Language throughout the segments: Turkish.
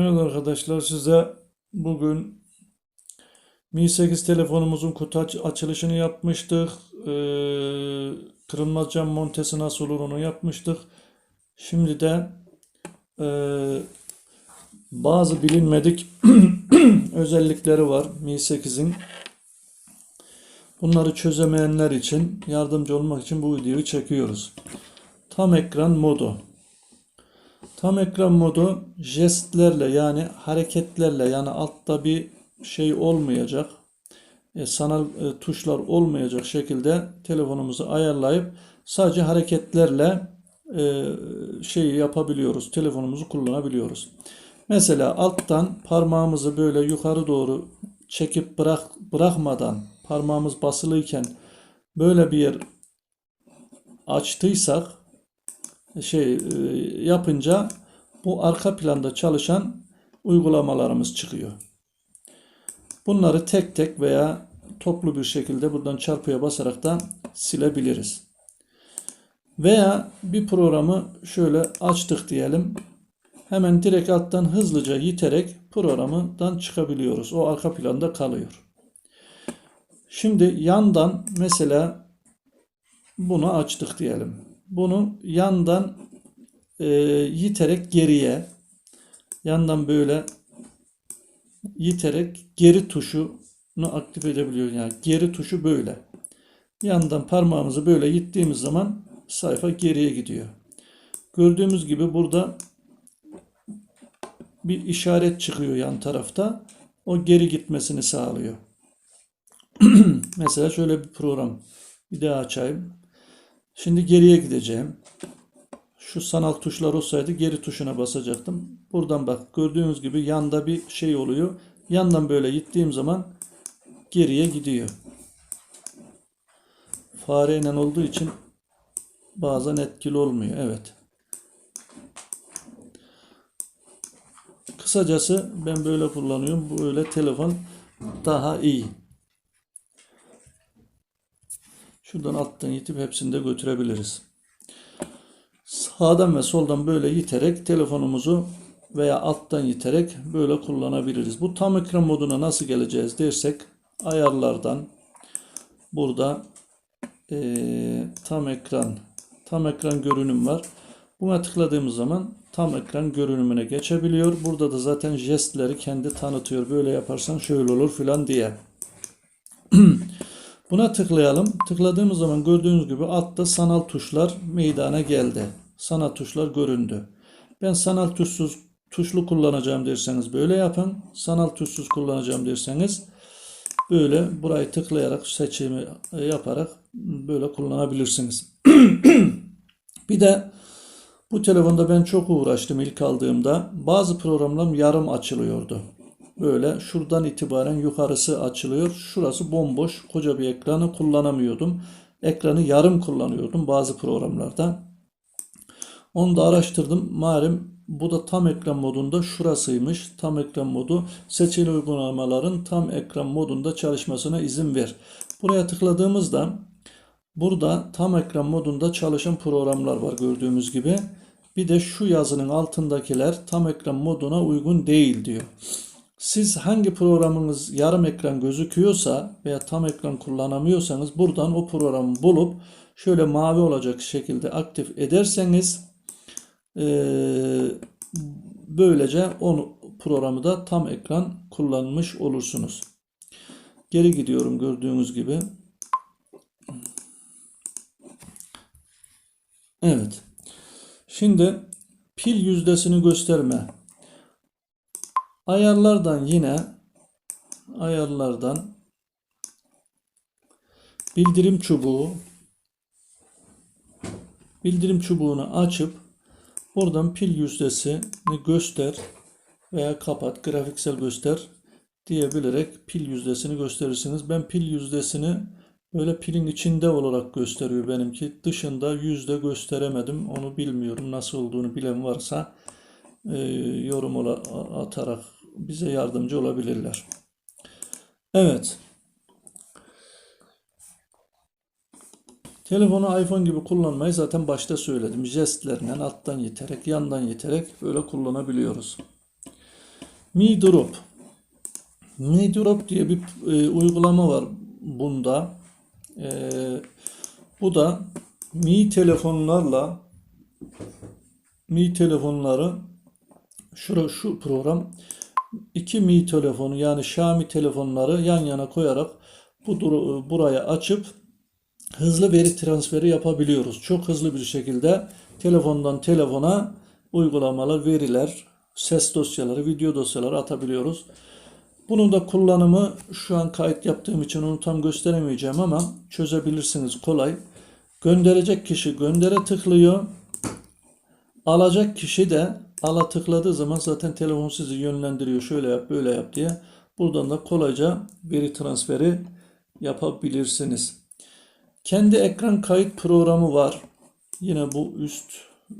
Evet arkadaşlar size bugün Mi 8 telefonumuzun kutu aç- açılışını yapmıştık. Ee, kırılmaz cam montesi nasıl olur onu yapmıştık. Şimdi de ee, bazı bilinmedik özellikleri var Mi 8'in. Bunları çözemeyenler için yardımcı olmak için bu videoyu çekiyoruz. Tam ekran modu. Tam ekran modu jestlerle yani hareketlerle yani altta bir şey olmayacak e, sanal e, tuşlar olmayacak şekilde telefonumuzu ayarlayıp sadece hareketlerle e, şeyi yapabiliyoruz. Telefonumuzu kullanabiliyoruz. Mesela alttan parmağımızı böyle yukarı doğru çekip bırak bırakmadan parmağımız basılıyken böyle bir yer açtıysak şey e, yapınca bu arka planda çalışan uygulamalarımız çıkıyor. Bunları tek tek veya toplu bir şekilde buradan çarpıya basarak da silebiliriz. Veya bir programı şöyle açtık diyelim. Hemen direkt alttan hızlıca yiterek programdan çıkabiliyoruz. O arka planda kalıyor. Şimdi yandan mesela bunu açtık diyelim. Bunu yandan e, yiterek geriye yandan böyle yiterek geri tuşunu aktif edebiliyor. Yani geri tuşu böyle. Yandan parmağımızı böyle yittiğimiz zaman sayfa geriye gidiyor. Gördüğümüz gibi burada bir işaret çıkıyor yan tarafta. O geri gitmesini sağlıyor. Mesela şöyle bir program. Bir daha açayım. Şimdi geriye gideceğim. Şu sanal tuşlar olsaydı geri tuşuna basacaktım. Buradan bak gördüğünüz gibi yanda bir şey oluyor. Yandan böyle gittiğim zaman geriye gidiyor. Fareyle olduğu için bazen etkili olmuyor. Evet. Kısacası ben böyle kullanıyorum. Böyle telefon daha iyi. Şuradan alttan itip hepsini de götürebiliriz. Sağdan ve soldan böyle yiterek telefonumuzu veya alttan yiterek böyle kullanabiliriz. Bu tam ekran moduna nasıl geleceğiz dersek ayarlardan burada eee, tam ekran tam ekran görünüm var. Buna tıkladığımız zaman tam ekran görünümüne geçebiliyor. Burada da zaten jestleri kendi tanıtıyor. Böyle yaparsan şöyle olur filan diye. Buna tıklayalım. Tıkladığımız zaman gördüğünüz gibi altta sanal tuşlar meydana geldi. Sanal tuşlar göründü. Ben sanal tuşsuz tuşlu kullanacağım derseniz böyle yapın. Sanal tuşsuz kullanacağım derseniz böyle burayı tıklayarak seçimi yaparak böyle kullanabilirsiniz. Bir de bu telefonda ben çok uğraştım ilk aldığımda. Bazı programlar yarım açılıyordu. Böyle şuradan itibaren yukarısı açılıyor. Şurası bomboş. Koca bir ekranı kullanamıyordum. Ekranı yarım kullanıyordum bazı programlarda. Onu da araştırdım. Malum bu da tam ekran modunda şurasıymış. Tam ekran modu seçili uygulamaların tam ekran modunda çalışmasına izin ver. Buraya tıkladığımızda burada tam ekran modunda çalışan programlar var gördüğümüz gibi. Bir de şu yazının altındakiler tam ekran moduna uygun değil diyor. Siz hangi programınız yarım ekran gözüküyorsa veya tam ekran kullanamıyorsanız buradan o programı bulup şöyle mavi olacak şekilde aktif ederseniz eee, böylece onu programı da tam ekran kullanmış olursunuz. Geri gidiyorum gördüğünüz gibi. Evet. Şimdi pil yüzdesini gösterme. Ayarlardan yine ayarlardan bildirim çubuğu bildirim çubuğunu açıp buradan pil yüzdesini göster veya kapat grafiksel göster diyebilerek pil yüzdesini gösterirsiniz. Ben pil yüzdesini böyle pilin içinde olarak gösteriyor benimki. Dışında yüzde gösteremedim. Onu bilmiyorum. Nasıl olduğunu bilen varsa e, yorum atarak bize yardımcı olabilirler. Evet. Telefonu iPhone gibi kullanmayı zaten başta söyledim. Jestlerle alttan yiterek, yandan yiterek böyle kullanabiliyoruz. Mi Drop. Mi Drop diye bir e, uygulama var bunda. E, bu da Mi telefonlarla Mi telefonları şu, şu program iki Mi telefonu yani Xiaomi telefonları yan yana koyarak bu dur- buraya açıp hızlı veri transferi yapabiliyoruz. Çok hızlı bir şekilde telefondan telefona uygulamalar, veriler, ses dosyaları, video dosyaları atabiliyoruz. Bunun da kullanımı şu an kayıt yaptığım için onu tam gösteremeyeceğim ama çözebilirsiniz kolay. Gönderecek kişi göndere tıklıyor. Alacak kişi de ala tıkladığı zaman zaten telefon sizi yönlendiriyor. Şöyle yap, böyle yap diye. Buradan da kolayca veri transferi yapabilirsiniz. Kendi ekran kayıt programı var. Yine bu üst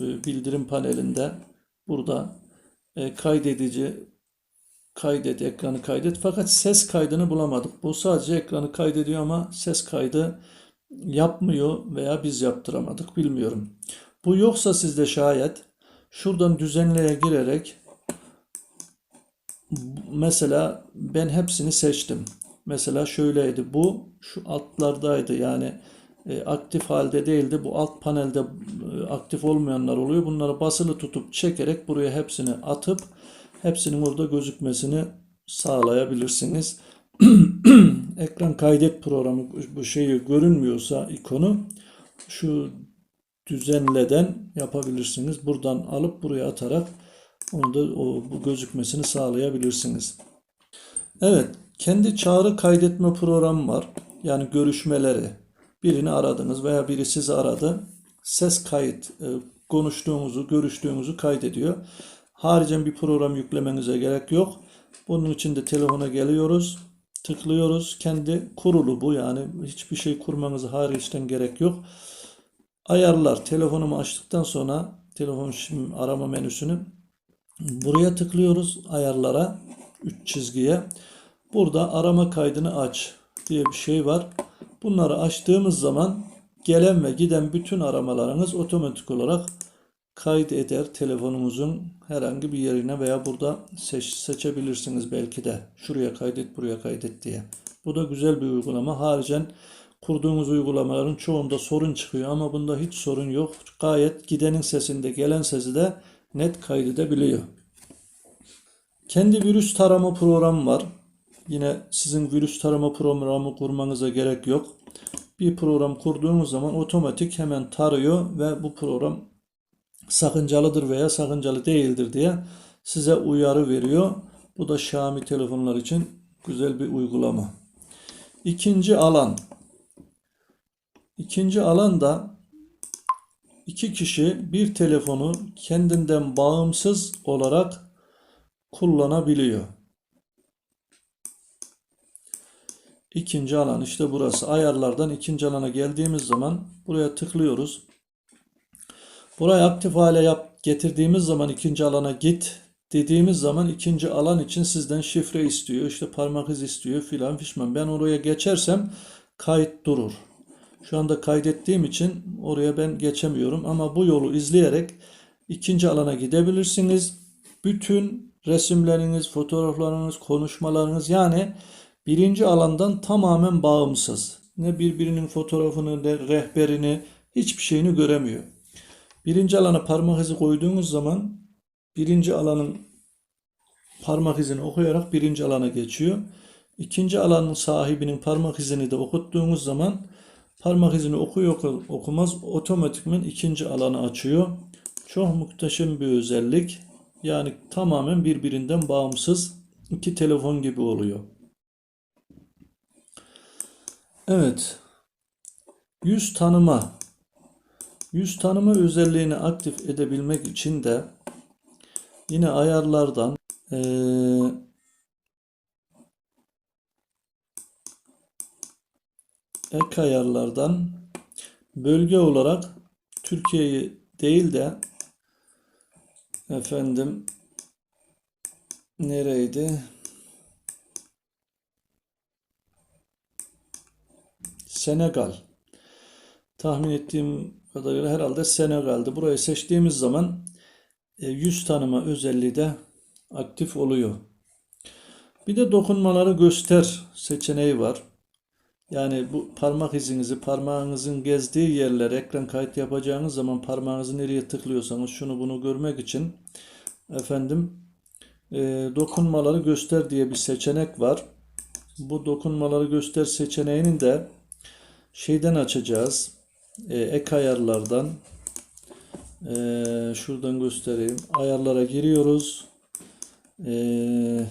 e, bildirim panelinde burada e, kaydedici kaydet ekranı kaydet fakat ses kaydını bulamadık. Bu sadece ekranı kaydediyor ama ses kaydı yapmıyor veya biz yaptıramadık bilmiyorum. Bu yoksa sizde şayet şuradan düzenleye girerek mesela ben hepsini seçtim. Mesela şöyleydi bu şu altlardaydı yani e, aktif halde değildi. Bu alt panelde e, aktif olmayanlar oluyor. Bunları basılı tutup çekerek buraya hepsini atıp hepsinin orada gözükmesini sağlayabilirsiniz. Ekran kaydet programı bu şeyi görünmüyorsa ikonu şu düzenleden yapabilirsiniz. Buradan alıp buraya atarak onu da o, bu gözükmesini sağlayabilirsiniz. Evet, kendi çağrı kaydetme programı var. Yani görüşmeleri. Birini aradınız veya biri sizi aradı. Ses kayıt, e, konuştuğumuzu, görüştüğümüzü kaydediyor. Haricen bir program yüklemenize gerek yok. Bunun için de telefona geliyoruz, tıklıyoruz. Kendi kurulu bu yani hiçbir şey kurmanıza hariçten gerek yok. Ayarlar, telefonumu açtıktan sonra telefon şimdi arama menüsünü buraya tıklıyoruz ayarlara, üç çizgiye. Burada arama kaydını aç diye bir şey var. Bunları açtığımız zaman gelen ve giden bütün aramalarınız otomatik olarak kaydeder telefonumuzun herhangi bir yerine veya burada seç, seçebilirsiniz belki de. Şuraya kaydet, buraya kaydet diye. Bu da güzel bir uygulama. Haricen kurduğumuz uygulamaların çoğunda sorun çıkıyor ama bunda hiç sorun yok. Gayet gidenin sesinde gelen sesi de net kaydedebiliyor. Kendi virüs tarama programı var. Yine sizin virüs tarama programı kurmanıza gerek yok. Bir program kurduğunuz zaman otomatik hemen tarıyor ve bu program sakıncalıdır veya sakıncalı değildir diye size uyarı veriyor. Bu da Xiaomi telefonlar için güzel bir uygulama. İkinci alan. İkinci alan da iki kişi bir telefonu kendinden bağımsız olarak kullanabiliyor. İkinci alan işte burası. Ayarlardan ikinci alana geldiğimiz zaman buraya tıklıyoruz. Burayı aktif hale yap getirdiğimiz zaman ikinci alana git dediğimiz zaman ikinci alan için sizden şifre istiyor. işte parmak iz istiyor filan fişman. Ben oraya geçersem kayıt durur. Şu anda kaydettiğim için oraya ben geçemiyorum ama bu yolu izleyerek ikinci alana gidebilirsiniz. Bütün resimleriniz, fotoğraflarınız, konuşmalarınız yani birinci alandan tamamen bağımsız. Ne birbirinin fotoğrafını ne rehberini hiçbir şeyini göremiyor. Birinci alana parmak izi koyduğunuz zaman birinci alanın parmak izini okuyarak birinci alana geçiyor. İkinci alanın sahibinin parmak izini de okuttuğumuz zaman parmak izini okuyor okumaz otomatikman ikinci alanı açıyor. Çok muhteşem bir özellik. Yani tamamen birbirinden bağımsız iki telefon gibi oluyor. Evet. Yüz tanıma. Yüz tanıma özelliğini aktif edebilmek için de yine ayarlardan eee, ek ayarlardan bölge olarak Türkiye'yi değil de efendim nereydi? Senegal. Tahmin ettiğim kadarıyla herhalde Senegal'de. Burayı seçtiğimiz zaman e, yüz tanıma özelliği de aktif oluyor. Bir de dokunmaları göster seçeneği var. Yani bu parmak izinizi parmağınızın gezdiği yerlere ekran kayıt yapacağınız zaman parmağınızı nereye tıklıyorsanız şunu bunu görmek için efendim e, dokunmaları göster diye bir seçenek var. Bu dokunmaları göster seçeneğini de şeyden açacağız. E, ek ayarlardan e, şuradan göstereyim. Ayarlara giriyoruz. E,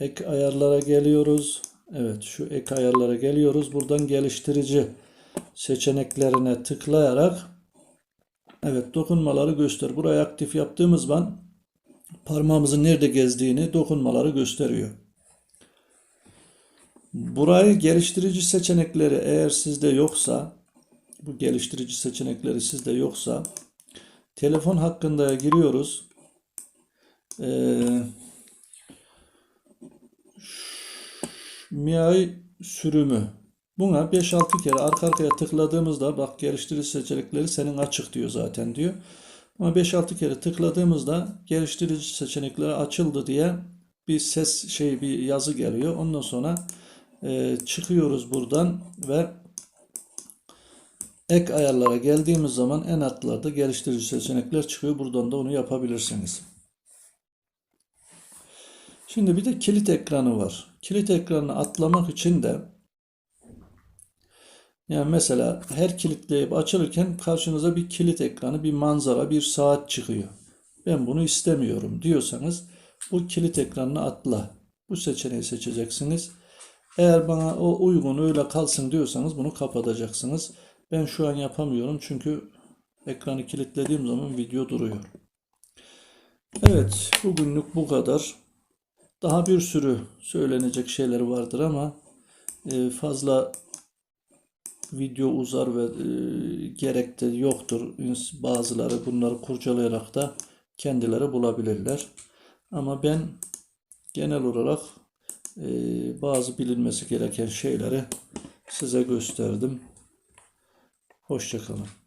ek ayarlara geliyoruz. Evet şu ek ayarlara geliyoruz. Buradan geliştirici seçeneklerine tıklayarak evet dokunmaları göster. Burayı aktif yaptığımız zaman parmağımızın nerede gezdiğini dokunmaları gösteriyor. Burayı geliştirici seçenekleri eğer sizde yoksa bu geliştirici seçenekleri sizde yoksa telefon hakkında giriyoruz. Ee, MIUI sürümü. Buna 5-6 kere arka arkaya tıkladığımızda bak geliştirici seçenekleri senin açık diyor zaten diyor. Ama 5-6 kere tıkladığımızda geliştirici seçenekleri açıldı diye bir ses şey bir yazı geliyor. Ondan sonra e, çıkıyoruz buradan ve ek ayarlara geldiğimiz zaman en altlarda geliştirici seçenekler çıkıyor. Buradan da onu yapabilirsiniz. Şimdi bir de kilit ekranı var. Kilit ekranını atlamak için de yani mesela her kilitleyip açılırken karşınıza bir kilit ekranı, bir manzara, bir saat çıkıyor. Ben bunu istemiyorum diyorsanız bu kilit ekranını atla. Bu seçeneği seçeceksiniz. Eğer bana o uygun öyle kalsın diyorsanız bunu kapatacaksınız. Ben şu an yapamıyorum çünkü ekranı kilitlediğim zaman video duruyor. Evet, bugünlük bu kadar. Daha bir sürü söylenecek şeyler vardır ama e, fazla video uzar ve e, gerek de yoktur. Bazıları bunları kurcalayarak da kendileri bulabilirler. Ama ben genel olarak e, bazı bilinmesi gereken şeyleri size gösterdim. Hoşçakalın.